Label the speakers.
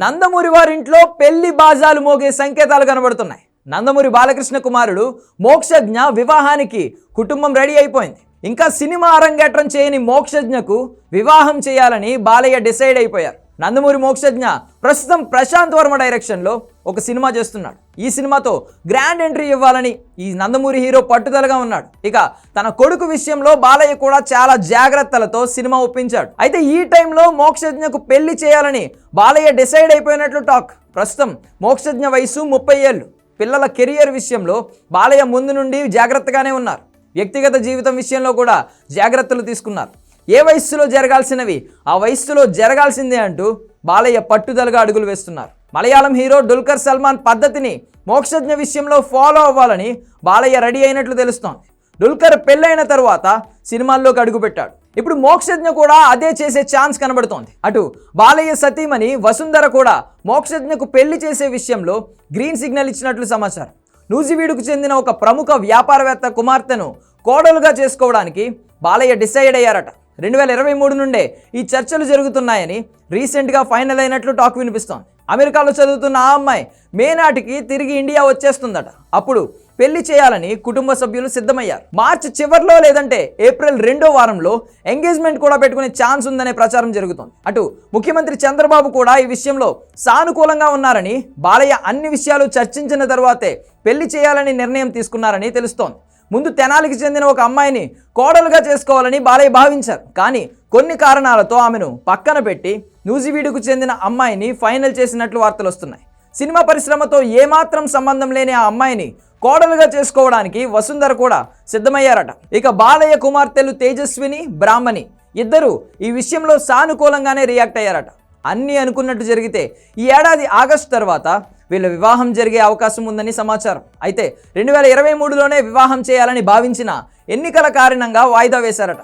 Speaker 1: నందమూరి వారింట్లో పెళ్ళి బాజాలు మోగే సంకేతాలు కనబడుతున్నాయి. నందమూరి బాలకృష్ణ కుమారుడు మోక్షజ్ఞ వివాహానికి కుటుంబం రెడీ అయిపోయింది. ఇంకా సినిమా అరంగేట్రం చేయని మోక్షజ్ఞకు వివాహం చేయాలని బాలయ్య డిసైడ్ అయిపోయారు. నందమూరి మోక్షజ్ఞ ప్రస్తుతం ప్రశాంత్ వర్మ డైరెక్షన్లో ఒక సినిమా చేస్తున్నాడు. ఈ సినిమాతో గ్రాండ్ ఎంట్రీ ఇవ్వాలని ఈ నందమూరి హీరో పట్టుదలగా ఉన్నాడు. ఇక తన కొడుకు విషయంలో బాలయ్య కూడా చాలా జాగ్రత్తలతో సినిమా ఒప్పించాడు. అయితే ఈ టైంలో మోక్షజ్ఞకు పెళ్ళి చేయాలని బాలయ్య డిసైడ్ అయిపోయినట్లు టాక్. ప్రస్తుతం మోక్షజ్ఞ వయసు ముప్పై ఏళ్ళు. పిల్లల కెరియర్ విషయంలో బాలయ్య ముందు నుండి జాగ్రత్తగానే ఉన్నారు. వ్యక్తిగత జీవితం విషయంలో కూడా జాగ్రత్తలు తీసుకున్నారు. ఏ వయస్సులో జరగాల్సినవి ఆ వయస్సులో జరగాల్సిందే అంటూ బాలయ్య పట్టుదలగా అడుగులు వేస్తున్నారు. మలయాళం హీరో డుల్కర్ సల్మాన్ పద్ధతిని మోక్షజ్ఞ విషయంలో ఫాలో అవ్వాలని బాలయ్య రెడీ అయినట్లు తెలుస్తోంది. డుల్కర్ పెళ్ళైన తరువాత సినిమాల్లోకి అడుగుపెట్టాడు. ఇప్పుడు మోక్షజ్ఞ కూడా అదే చేసే ఛాన్స్ కనబడుతోంది. అటు బాలయ్య సతీమణి వసుంధర కూడా మోక్షజ్ఞకు పెళ్ళి చేసే విషయంలో గ్రీన్ సిగ్నల్ ఇచ్చినట్లు సమాచారం. నూజివీడుకు చెందిన ఒక ప్రముఖ వ్యాపారవేత్త కుమార్తెను కోడలుగా చేసుకోవడానికి బాలయ్య డిసైడ్ అయ్యారట. రెండు వేల ఇరవై మూడు నుండే ఈ చర్చలు జరుగుతున్నాయని రీసెంట్గా ఫైనల్ అయినట్లు టాక్ వినిపిస్తోంది. అమెరికాలో చదువుతున్న ఆ అమ్మాయి మే నాటికి తిరిగి ఇండియా వచ్చేస్తుందట. అప్పుడు పెళ్ళి చేయాలని కుటుంబ సభ్యులు సిద్ధమయ్యారు. మార్చ్ చివరిలో లేదంటే ఏప్రిల్ రెండో వారంలో ఎంగేజ్మెంట్ కూడా పెట్టుకునే ఛాన్స్ ఉందనే ప్రచారం జరుగుతోంది. అటు ముఖ్యమంత్రి చంద్రబాబు కూడా ఈ విషయంలో సానుకూలంగా ఉన్నారని బాలయ్య అన్ని విషయాలు చర్చించిన తర్వాతే పెళ్ళి చేయాలని నిర్ణయం తీసుకున్నారని తెలుస్తోంది. ముందు తెనాలికి చెందిన ఒక అమ్మాయిని కోడలుగా చేసుకోవాలని బాలయ్య భావించారు. కానీ కొన్ని కారణాలతో ఆమెను పక్కన పెట్టి న్యూజివీడుకు చెందిన అమ్మాయిని ఫైనల్ చేసినట్లు వార్తలు వస్తున్నాయి. సినిమా పరిశ్రమతో ఏమాత్రం సంబంధం లేని ఆ అమ్మాయిని కోడలుగా చేసుకోవడానికి వసుంధర కూడా సిద్ధమయ్యారట. ఇక బాలయ్య కుమార్తెలు తేజస్విని బ్రాహ్మణి ఇద్దరు ఈ విషయంలో సానుకూలంగానే రియాక్ట్ అయ్యారట. అన్నీ అనుకున్నట్టు జరిగితే ఈ ఏడాది ఆగస్టు తర్వాత వీళ్ళ వివాహం జరిగే అవకాశం ఉందని సమాచారం. అయితే రెండు వేల ఇరవై మూడులోనే వివాహం చేయాలని భావించిన ఎన్నికల కారణంగా వాయిదా వేశారట.